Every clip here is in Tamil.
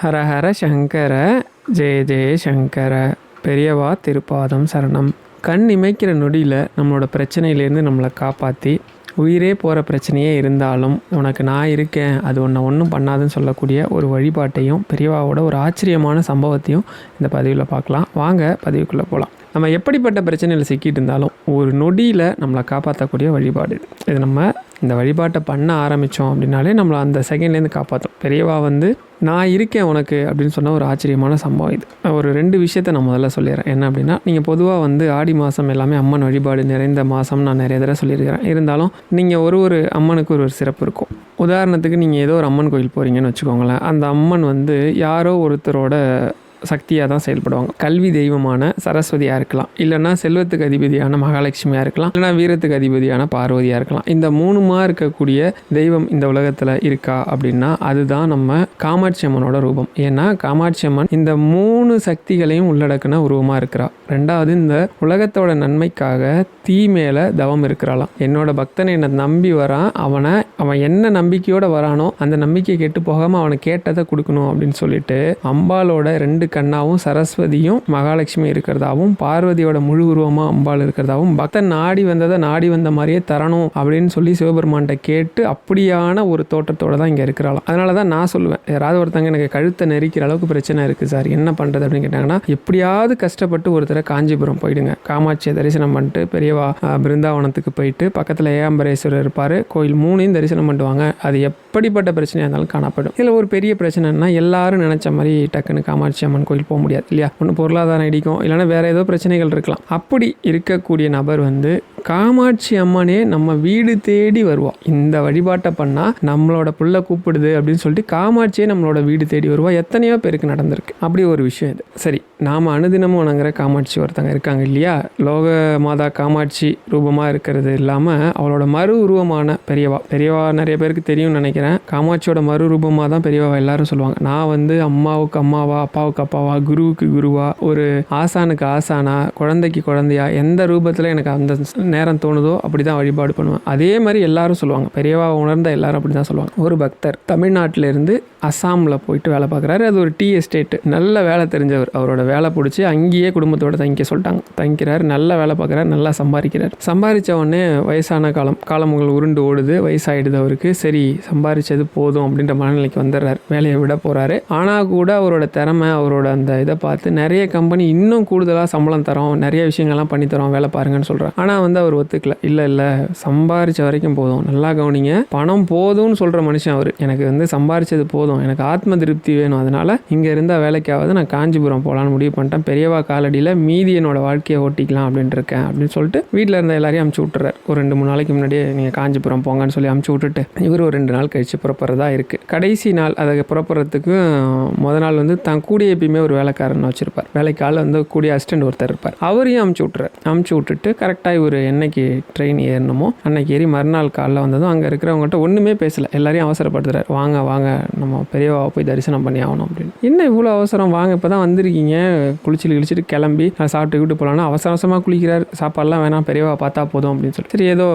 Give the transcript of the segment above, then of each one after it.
ஹர ஹர சங்கர ஜெய ஜெய சங்கர. பெரியவா திருப்பாதம் சரணம். கண் இமைக்கிற நொடியில் நம்மளோட பிரச்சனையிலேருந்து நம்மளை காப்பாற்றி உயிரே போகிற பிரச்சனையே இருந்தாலும் உனக்கு நான் இருக்கேன் அது உன்னை ஒன்றும் பண்ணாதுன்னு சொல்லக்கூடிய ஒரு வழிபாட்டையும் பெரியவாவோட ஒரு ஆச்சரியமான சம்பவத்தையும் இந்த பதிவில் பார்க்கலாம். வாங்க பதிவுக்குள்ளே போகலாம் நம்ம எப்படிப்பட்ட பிரச்சனையில் சிக்கிட்டு இருந்தாலும் ஒரு நொடியில் நம்மளை காப்பாற்றக்கூடிய வழிபாடு இது நம்ம இந்த வழிபாட்டை பண்ண ஆரம்பித்தோம் அப்படின்னாலே நம்மளை அந்த செகண்ட்லேருந்து காப்பாற்றும் பெரியவா வந்து நான் இருக்கேன் உனக்கு அப்படின்னு சொன்ன ஒரு ஆச்சரியமான சம்பவம் இது. ஒரு ரெண்டு விஷயத்தை நான் முதல்ல சொல்லிடுறேன். என்ன அப்படின்னா நீங்கள் பொதுவாக வந்து ஆடி மாதம் எல்லாமே அம்மன் வழிபாடு நிறைந்த மாதம் நான் நிறைய தடவை சொல்லியிருக்கிறேன். இருந்தாலும் நீங்கள் ஒரு ஒரு அம்மனுக்கு ஒரு ஒரு சிறப்பு இருக்கும். உதாரணத்துக்கு நீங்கள் ஏதோ ஒரு அம்மன் கோயில் போகிறீங்கன்னு வச்சுக்கோங்களேன். அந்த அம்மன் வந்து யாரோ ஒருத்தரோட சக்தியாக தான் செயல்படுவாங்க. கல்வி தெய்வமான சரஸ்வதியாக இருக்கலாம். இல்லைன்னா செல்வத்துக்கு அதிபதியான மகாலட்சுமியாக இருக்கலாம். இல்லைன்னா வீரத்துக்கு அதிபதியான பார்வதியாக இருக்கலாம். இந்த மூணுமா இருக்கக்கூடிய தெய்வம் இந்த உலகத்தில் இருக்கா அப்படின்னா அதுதான் நம்ம காமாட்சி அம்மனோட ரூபம். ஏன்னா காமாட்சி அம்மன் இந்த மூணு சக்திகளையும் உள்ளடக்கின உருவமாக இருக்கிறா. ரெண்டாவது இந்த உலகத்தோட நன்மைக்காக தீ மேலே தவம் இருக்கிறாளாம். என்னோட பக்தனை என்னை நம்பி வரான். அவனை அவன் என்ன நம்பிக்கையோட வரானோ அந்த நம்பிக்கை கெட்டு போகாமல் அவனை கேட்டதை கொடுக்கணும் அப்படின்னு சொல்லிட்டு அம்பாலோட ரெண்டு கண்ணாவும் சரஸ்வதியும் மகாலட்சுமி இருக்கிறதாவும் பார்வதியோட முழு உருவமாக அம்பாள் இருக்கிறதாவும் பக்தன் நாடி வந்ததை நாடி வந்த மாதிரியே தரணும் அப்படின்னு சொல்லி சிவபெருமான்கிட்ட கேட்டு அப்படியான ஒரு தோற்றத்தோட தான் இங்கே இருக்கிறாளாம். அதனால தான் நான் சொல்லுவேன் யாராவது ஒருத்தங்க எனக்கு கழுத்தை நெரிக்கிற அளவுக்கு பிரச்சனை இருக்குது சார் என்ன பண்ணுறது அப்படின்னு கேட்டாங்கன்னா எப்படியாவது கஷ்டப்பட்டு ஒருத்தரை காஞ்சிபுரம் போயிடுங்க. காமாட்சியை தரிசனம் பண்ணிட்டு பெரியவா பிருந்தாவனத்துக்கு போயிட்டு பக்கத்தில் ஏகாம்பரேஸ்வரர் இருப்பார் கோயில் மூணையும் தரிசனம் பண்ணுவாங்க. அது எப்படிப்பட்ட பிரச்சனையாக இருந்தாலும் காணப்படும். இதில் ஒரு பெரிய பிரச்சனைன்னா எல்லாரும் நினச்ச மாதிரி டக்குன்னு காமாட்சி அம்மன் கோயில் போக முடியாது இல்லையா? ஒன்று பொருளாதாரம் இடிக்கும் இல்லைன்னா வேற ஏதோ பிரச்சனைகள் இருக்கலாம். அப்படி இருக்கக்கூடிய நபர் வந்து காமாட்சி அம்மனே நம்ம வீடு தேடி வருவாள் இந்த வழிபாட்டை பண்ணால் நம்மளோட புள்ள கூப்பிடுது அப்படின்னு சொல்லிட்டு காமாட்சியே நம்மளோட வீடு தேடி வருவாள் எத்தனையோ பேருக்கு நடந்திருக்கு. அப்படி ஒரு விஷயம் இது. சரி நாம் அனுதினமும் வணங்குற காமாட்சி ஒருத்தங்க இருக்காங்க இல்லையா? லோக மாதா காமாட்சி ரூபமாக இருக்கிறது இல்லாமல் அவளோட மறு உருவமான பெரியவா. பெரியவா நிறைய பேருக்கு தெரியும்னு நினைக்கிறேன். காமாட்சியோட மறு ரூபமாக தான் பெரியவா எல்லாரும் சொல்லுவாங்க. நான் வந்து அம்மாவுக்கு அம்மாவா அப்பாவுக்கு அப்பாவா குருவுக்கு குருவா ஒரு ஆசானுக்கு ஆசானா குழந்தைக்கு குழந்தையா எந்த ரூபத்தில் எனக்கு அந்த நேரம் தோணுதோ அப்படி தான் வழிபாடு பண்ணுவேன். அதே மாதிரி எல்லாரும் சொல்லுவாங்க. பெரியவா உணர்ந்த எல்லாரும் அப்படி தான் சொல்லுவாங்க. ஒரு பக்தர் தமிழ்நாட்டிலேருந்து அசாமில் அஸ்ஸாமில் போயிட்டு வேலை பார்க்குறாரு. அது ஒரு டீ எஸ்டேட்டு. நல்ல வேலை தெரிஞ்சவர். அவரோட வேலை பிடிச்சி அங்கேயே குடும்பத்தோடு தங்கிக்க சொல்லிட்டாங்க. தங்கிக்கிறார். நல்ல வேலை பார்க்குறாரு. நல்லா சம்பாதிக்கிறார். சம்பாதிச்ச உடனே வயசான காலம் காலமுகள் உருண்டு ஓடுது. வயசாயிடுது அவருக்கு. சரி சம்பாதிச்சது போதும் அப்படின்ற மனநிலைக்கு வந்துடுறாரு. வேலையை விட போகிறாரு ஆனால் கூட அவரோட திறமை அவரோட அந்த இதை பார்த்து நிறைய கம்பெனி இன்னும் கூடுதலாக சம்பளம் தரோம். நிறைய விஷயங்கள்லாம் பண்ணி தரோம். வேலை பாருங்கன்னு சொல்கிறார் ஆனால் வந்து அவர் ஒத்துக்கல. இல்லை இல்லை. சம்பாரிச்ச வரைக்கும் போதும். நல்லா கவனிங்க. பணம் போதும்னு சொல்கிற மனுஷன் அவர். எனக்கு வந்து சம்பாரிச்சது போதும் எனக்கு ஆத்ம திருப்தி வேணும். அதனால் இங்கே இருந்தால் வேலைக்காவது நான் காஞ்சிபுரம் போகலான்னு முடிவு பண்ணிட்டேன். பெரியவா காலடியில் மீதி என்னோட வாழ்க்கையை ஓட்டிக்கலாம் அப்படின்ட்டு இருக்கேன் அப்படின்னு சொல்லிட்டு வீட்டில் இருந்த எல்லாரையும் அமுச்சு விட்டுறாரு. ஒரு ரெண்டு மூணு நாளைக்கு முன்னாடியே நீங்கள் காஞ்சிபுரம் போங்கன்னு சொல்லி அமுச்சு விட்டுட்டு இவர் ஒரு ரெண்டு நாள் கழிச்சு புறப்படுறதா இருக்குது கடைசி நாள் அதை புறப்படுறதுக்கு முத நாள் வந்து தான் கூடிய எப்பயுமே ஒரு வேலைக்காரன் வச்சுருப்பார். வேலைக்கால வந்து கூடிய அசிஸ்டன்ட் ஒருத்தர் இருப்பார். அவரையும் அமுச்சு விட்டுறாரு. அமுச்சு விட்டுட்டு கரெக்டாக இவர் என்னைக்கு ட்ரெயின் ஏறணுமோ அன்னைக்கு ஏறி மறுநாள் காலைல வந்ததும் அங்கே இருக்கிறவங்ககிட்ட ஒன்றுமே பேசலை. எல்லாரையும் அவசரப்படுத்துறாரு. வாங்க வாங்க நம்ம பெரியவாவை போய் தரிசனம் பண்ணி ஆகணும் அப்படின்னு. என்ன இவ்வளோ அவசரம்? வாங்க இப்போ தான் வந்திருக்கீங்க. குளிச்சுட்டு கிழிச்சிட்டு கிளம்பி நான் சாப்பிட்டு விட்டு போகலான்னு அவசர அவசரமாக குளிக்கிறார். சாப்பாடுலாம் வேணாம் பெரியவா பார்த்தா போதும் அப்படின்னு சொல்லி. சரி ஏதோ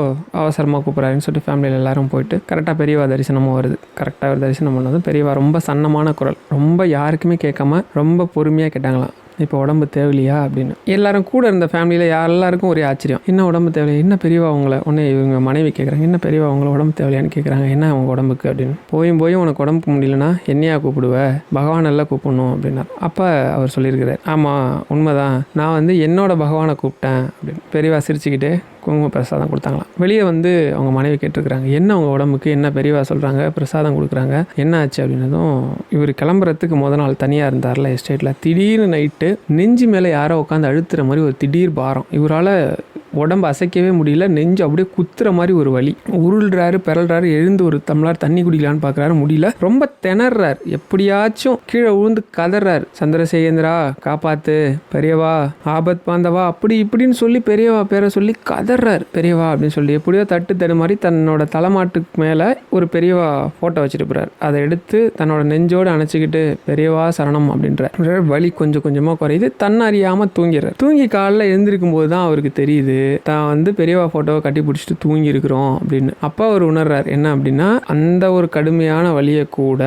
அவசரமாக கூப்பிட்றாருன்னு சொல்லிட்டு ஃபேமிலியில் எல்லாரும் போயிட்டு கரெக்டாக பெரியவா தரிசனமும் வருது. கரெக்டாக ஒரு தரிசனம் பண்ணதும் பெரியவா ரொம்ப சன்னமான குரல். ரொம்ப யாருக்குமே கேட்காம ரொம்ப பொறுமையாக கேட்டாங்களாம். இப்போ உடம்பு தேவையில்லையா அப்படின்னு. எல்லாரும் கூட இருந்த ஃபேமிலியில் எல்லாருக்கும் ஒரே ஆச்சரியம். என்ன உடம்பு தேவையில்லை? என்ன பெரியவா அவங்கள உடனே இவங்க மனைவி கேட்குறாங்க என்ன பெரியவா அவங்கள உடம்பு தேவையில்லையான்னு கேட்குறாங்க என்ன அவங்க உடம்புக்கு அப்படின்னு. போயும் போயும் உனக்கு உடம்புக்கு முடியலன்னா என்னையா கூப்பிடுவ? பகவான் எல்லாம் கூப்பிடணும் அப்படின்னா அப்போ அவர் சொல்லியிருக்கிறார். ஆமாம் உண்மைதான். நான் வந்து என்னோட பகவானை கூப்பிட்டேன் அப்படின்னு. பெரியவா சிரிச்சுக்கிட்டு குங்கும பிரசாதம் கொடுத்தாங்களாம். வெளியே வந்து அவங்க மனைவி கேட்டிருக்கிறாங்க என்ன அவங்க உடம்புக்கு? என்ன பெரியவா சொல்கிறாங்க பிரசாதம் கொடுக்குறாங்க. என்ன ஆச்சு? அப்படின்னதும் இவர் கிளம்புறதுக்கு முத நாள் தனியாக இருந்தார்ல எஸ்டேட்டில் திடீர்னு நைட்டு நெஞ்சு மேலே யாரோ உட்காந்து அழுத்துற மாதிரி ஒரு திடீர் பாரம். இவரால் உடம்பு அசைக்கவே முடியல நெஞ்சு அப்படியே குத்துற மாதிரி ஒரு வழி உருள்றாரு பிறல்றாரு எழுந்து ஒரு தமிழார் தண்ணி குடிக்கலான்னு பார்க்குறாரு முடியல. ரொம்ப திணறார். எப்படியாச்சும் கீழே விழுந்து கதறார். சந்திரசேகேந்திரா காப்பாத்து பெரியவா ஆபத் பாந்தவா அப்படி இப்படின்னு சொல்லி பெரியவா பேரை சொல்லி கதறார். பெரியவா அப்படின்னு சொல்லி எப்படியோ தட்டு தடு மாதிரி தன்னோட தலைமாட்டுக்கு மேலே ஒரு பெரியவா ஃபோட்டோ வச்சிருப்பார் அதை எடுத்து தன்னோட நெஞ்சோடு அணைச்சிக்கிட்டு பெரியவா சரணம் அப்படின்ற வலி கொஞ்சம் கொஞ்சமாக குறையுது. தன்னை அறியாமல் தூங்கிடுறார். தூங்கி காலைல எழுந்திருக்கும் போது தான் அவருக்கு தெரியுது தான் வந்து பெரியவா ஃபோட்டோவை கட்டி பிடிச்சிட்டு தூங்கி இருக்கிறோம் அப்படின்னு. அப்போ அவர் உணர்றார். என்ன அப்படின்னா அந்த ஒரு கடுமையான வழியை கூட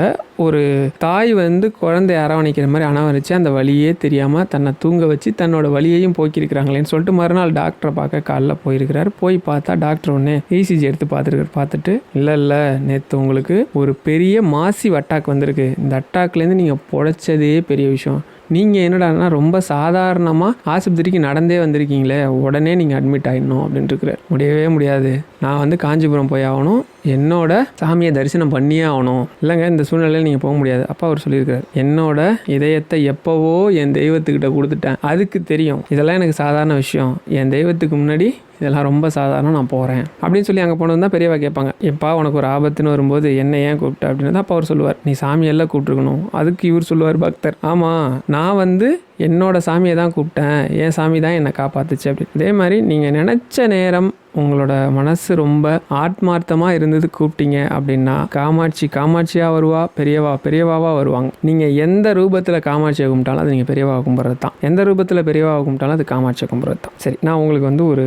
ஒரு தாய் வந்து குழந்தைய அரவணைக்கிற மாதிரி அணவரிச்சு அந்த வழியே தெரியாமல் தன்னை தூங்க வச்சு தன்னோட வழியையும் போக்கியிருக்கிறாங்களேன்னு சொல்லிட்டு மறுநாள் டாக்டரை பார்க்க காலைல போயிருக்கிறார். போய் பார்த்தா டாக்டர் ஒன்று இசிஜி எடுத்து பார்த்துருக்காரு. பார்த்துட்டு இல்லை இல்லை நேற்று உங்களுக்கு ஒரு பெரிய மாசிவ் அட்டாக் வந்திருக்கு. இந்த அட்டாக்லேருந்து நீங்கள் பொழைச்சதே பெரிய விஷயம். நீங்கள் என்னடான்னா ரொம்ப சாதாரணமாக ஆஸ்பத்திரிக்கு நடந்தே வந்திருக்கீங்களே. உடனே நீங்கள் அட்மிட் ஆகிடணும் அப்படின்ட்டு இருக்கிறார். முடியவே முடியாது. நான் வந்து காஞ்சிபுரம் போய் ஆகணும். என்னோட சாமியை தரிசனம் பண்ணியே ஆகணும். இல்லைங்க இந்த சூழ்நிலையில் நீங்கள் போக முடியாது. அப்பா அவர் சொல்லியிருக்கார் என்னோட இதயத்தை எப்போவோ என் தெய்வத்துக்கிட்ட கொடுத்துட்டேன். அதுக்கு தெரியும். இதெல்லாம் எனக்கு சாதாரண விஷயம். என் தெய்வத்துக்கு முன்னாடி இதெல்லாம் ரொம்ப சாதாரணம் நான் போகிறேன் அப்படின்னு சொல்லி அங்கே போனது தான் பெரியவா கேட்பாங்க எப்பா உனக்கு ஒரு ஆபத்துன்னு வரும்போது என்ன ஏன் கூப்பிட்ட? அப்படின்னு தான் அப்பா அவர் சொல்லுவார். நீ சாமியெல்லாம் கூப்பிட்டுருக்கணும். அதுக்கு இவர் சொல்லுவார் பக்தர். ஆமாம் நான் வந்து என்னோடய சாமியை தான் கூப்பிட்டேன். என் சாமி தான் என்னை காப்பாத்துச்சு அப்படி அதே மாதிரி நீங்கள் நினச்ச நேரம் உங்களோட மனசு ரொம்ப ஆத்மார்த்தமாக இருந்தது கூப்பிட்டீங்க அப்படின்னா காமாட்சி காமாட்சியாக வருவா பெரியவா பெரியவாவா வருவாங்க. நீங்கள் எந்த ரூபத்தில் காமாட்சியை கும்பிட்டாலும் அது நீங்கள் பெரியவாவை கும்பிட்றது தான். எந்த ரூபத்தில் பெரியவாவை கும்பிட்டாலும் அது காமாட்சியை கும்பிட்றது தான். சரி நான் உங்களுக்கு வந்து ஒரு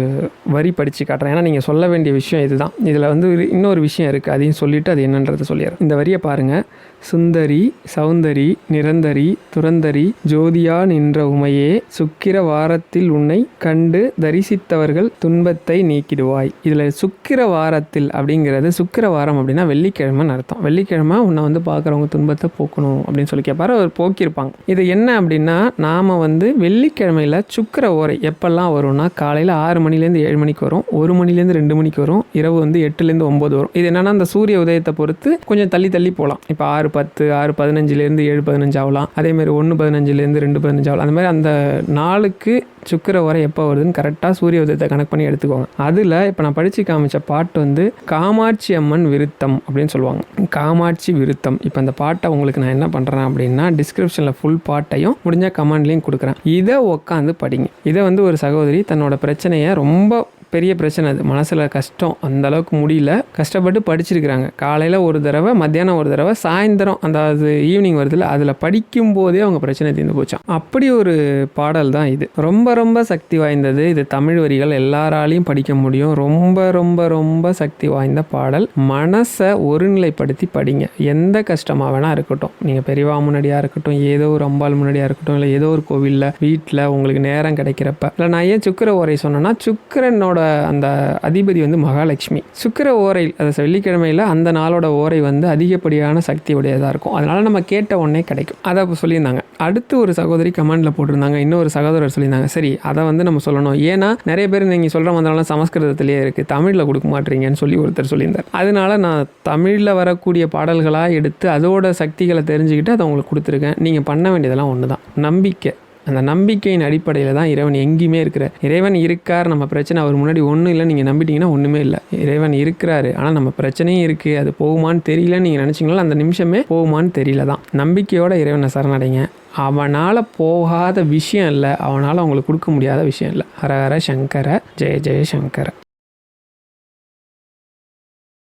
வரி படித்து காட்டுறேன். ஏன்னா நீங்கள் சொல்ல வேண்டிய விஷயம் இதுதான். இதில் வந்து இன்னொரு விஷயம் இருக்குது அதையும் சொல்லிவிட்டு அது என்னன்றதை சொல்லிடுறேன். இந்த வரியை பாருங்கள் சுந்தரி சௌந்தரி நிரந்தரி துரந்தரி ஜோதியா நின்ற உமையே சுக்கிர வாரத்தில் உன்னை கண்டு தரிசித்தவர்கள் துன்பத்தை நீக்கிடுவாய். இதில் சுக்கிர வாரத்தில் அப்படிங்கிறது சுக்கிர வாரம் அப்படின்னா வெள்ளிக்கிழமைன்னு அர்த்தம். வெள்ளிக்கிழமை உன்னை வந்து பார்க்குறவங்க துன்பத்தை போக்கணும் அப்படின்னு சொல்லி கேட்பாரு அவர் போக்கியிருப்பாங்க. இது என்ன அப்படின்னா நாம் வந்து வெள்ளிக்கிழமையில் சுக்கிர ஓரை எப்பெல்லாம் வரும்னா காலையில் ஆறு மணிலேருந்து ஏழு மணிக்கு வரும் ஒரு மணிலேருந்து ரெண்டு மணிக்கு வரும் இரவு வந்து எட்டுலேருந்து ஒம்பது வரும். இது என்னென்னா அந்த சூரிய உதயத்தை பொறுத்து கொஞ்சம் தள்ளி தள்ளி போகலாம். இப்போ ஆறு பத்து ஆறு பதினஞ்சுலேருந்து ஏழு பதினஞ்சு ஆகலாம் அதே மாதிரி ஒன்று பதினஞ்சுலேருந்து ரெண்டு பதினஞ்சு ஆகலாம் அந்த மாதிரி அந்த நாளுக்கு சுக்கிர உரை எப்போ வருதுன்னு கரெக்டாக சூரிய உதயத்தை கணக்கு பண்ணி எடுத்துக்கோங்க. அதில் இப்போ நான் படித்து காமிச்ச பாட்டு வந்து காமாட்சி அம்மன் விருத்தம் அப்படின்னு சொல்லுவாங்க. காமாட்சி விருத்தம். இப்போ அந்த பாட்டை உங்களுக்கு நான் என்ன பண்ணுறேன் அப்படின்னா டிஸ்கிரிப்ஷனில் ஃபுல் பாட்டையும் முடிஞ்சால் கமெண்ட்லேயும் கொடுக்குறேன். இதை உட்காந்து படிங்க. இதை வந்து ஒரு சகோதரி தன்னோட பிரச்சனையை ரொம்ப பெரிய பிரச்சனை அது. மனசில் கஷ்டம் அந்த அளவுக்கு முடியல. கஷ்டப்பட்டு படிச்சிருக்கிறாங்க. காலையில் ஒரு தடவை மத்தியானம் ஒரு தடவை சாயந்தரம் அந்த அது ஈவினிங் வருதுல அதில் படிக்கும் போதே அவங்க பிரச்சனை தீர்ந்து போச்சான் அப்படி ஒரு பாடல் தான் இது. ரொம்ப ரொம்ப சக்தி வாய்ந்தது இது தமிழ் வரிகள் எல்லாராலையும் படிக்க முடியும். ரொம்ப ரொம்ப ரொம்ப சக்தி வாய்ந்த பாடல். மனசை ஒருநிலைப்படுத்தி படிங்க. எந்த கஷ்டமாக வேணால் இருக்கட்டும். நீங்கள் பெரியவா முன்னாடியாக இருக்கட்டும் ஏதோ ஒரு அம்பாள் முன்னாடியாக இருக்கட்டும் இல்லை ஏதோ ஒரு கோவிலில் வீட்டில் உங்களுக்கு நேரம் கிடைக்கிறப்ப. இல்லை நான் ஏன் சுக்கிர உரை சொன்னேன்னா சுக்கிரனோட அந்த அதிபதி வந்து மகாலட்சுமி. சுக்கிர ஓரை அது வெள்ளிக்கிழமையில் அந்த நாளோட ஓரை வந்து அதிகப்படியான சக்தி உடையதாக இருக்கும். அதனால் நம்ம கேட்ட உடனே கிடைக்கும். அதை அப்போ சொல்லியிருந்தாங்க. அடுத்து ஒரு சகோதரி கமெண்டில் போட்டிருந்தாங்க. இன்னொரு சகோதரர் சொல்லியிருந்தாங்க. சரி அதை வந்து நம்ம சொல்லணும். ஏன்னா நிறைய பேர் நீங்கள் சொல்கிற மாதிரிலாம் சமஸ்கிருதத்திலேயே இருக்குது தமிழில் கொடுக்க மாட்டீங்கன்னு சொல்லி ஒருத்தர் சொல்லியிருந்தார். அதனால நான் தமிழில் வரக்கூடிய பாடல்களாக எடுத்து அதோட சக்திகளை தெரிஞ்சுக்கிட்டு அதை உங்களுக்கு கொடுத்துருக்கேன். நீங்கள் பண்ண வேண்டியதெல்லாம் ஒன்று தான் நம்பிக்கை. அந்த நம்பிக்கையின் அடிப்படையில் தான் இறைவன் எங்கேயுமே இருக்கிற இறைவன் இருக்கார் நம்ம பிரச்சனை அவர் முன்னாடி ஒன்றும் இல்லை நீங்கள் நம்பிட்டீங்கன்னா ஒன்றுமே இல்லை. இறைவன் இருக்கிறாரு ஆனால் நம்ம பிரச்சனையும் இருக்குது அது போகுமான்னு தெரியலன்னு நீங்கள் நினச்சிங்களா அந்த நிமிஷமே போகுமான்னு தெரியல தான். நம்பிக்கையோட இறைவனை சரணடைங்க. அவனால் போகாத விஷயம் இல்லை அவனால் அவங்களுக்கு கொடுக்க முடியாத விஷயம் இல்லை. ஹர ஹர சங்கர ஜெய ஜெய சங்கர.